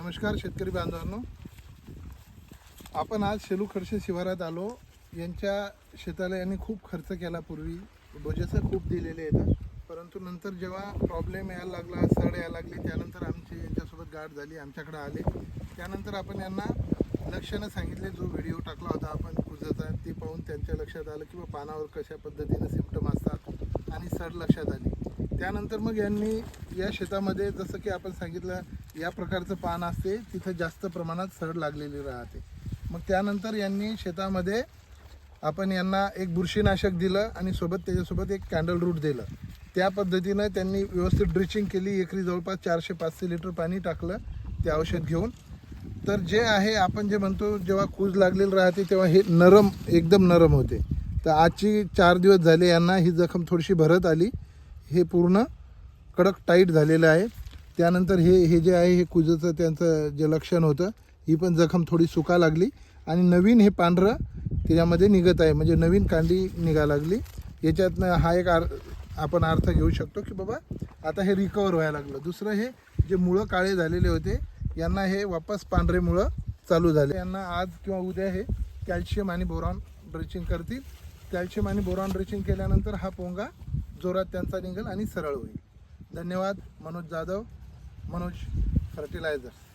नमस्कार शेतकरी बांधवांनो. आपण आज शेलू खडसे शिवारात आलो. यांच्या शेताला यांनी खूप खर्च केला पूर्वी. डोजेसं खूप दिलेले आहेत. परंतु नंतर जेव्हा प्रॉब्लेम यायला लागला सड यायला लागली त्यानंतर आमची यांच्यासोबत गाठ झाली आमच्याकडे आले. त्यानंतर आपण यांना लक्षानं सांगितले. जो व्हिडिओ टाकला होता आपण कुजाचा ते पाहून त्यांच्या लक्षात आलं की बा पानावर कशा पद्धतीनं सिम्पटम असतात आणि सड लक्षात आली. त्यानंतर मग यांनी या शेतामध्ये जसं की आपण सांगितलं या प्रकारचं पान असते तिथं जास्त प्रमाणात सड लागलेली राहते. मग त्यानंतर यांनी शेतामध्ये आपण यांना एक बुरशीनाशक दिलं आणि सोबत त्याच्यासोबत एक कॅन्डल रूट दिलं. त्या पद्धतीनं त्यांनी व्यवस्थित ड्रिचिंग केली एकरी जवळपास चारशे पाचशे लिटर पाणी टाकलं ते औषध घेऊन. तर जे आहे आपण जे म्हणतो जेव्हा कूज लागलेलं राहते तेव्हा हे नरम एकदम नरम होते. तर आजची चार दिवस झाले यांना ही जखम थोडीशी भरत आली. हे पूर्ण कडक टाईट झालेलं आहे. त्यानंतर हे हे जे आहे हे कुजचं त्यांचं जे लक्षण होतं ही पण जखम थोडी सुका लागली. आणि नवीन हे पांढरं त्याच्यामध्ये निघत आहे. म्हणजे नवीन कांडी निघा लागली. याच्यातनं हा एक आर आपण अर्थ घेऊ शकतो की बाबा आता हे रिकवर व्हायला लागलं. दुसरं हे जे मुळं काळे झालेले होते यांना हे वापस पांढरे मुळं चालू झाले. यांना आज किंवा उद्या हे कॅल्शियम आणि बोरॉन ड्रेचिंग करतील. कॅल्शियम आणि बोरॉन ड्रेचिंग केल्यानंतर हा पोंगा जोरात त्यांचा निघेल आणि सरळ होईल. धन्यवाद मनोज जाधव मनोज फर्टिलायझर्स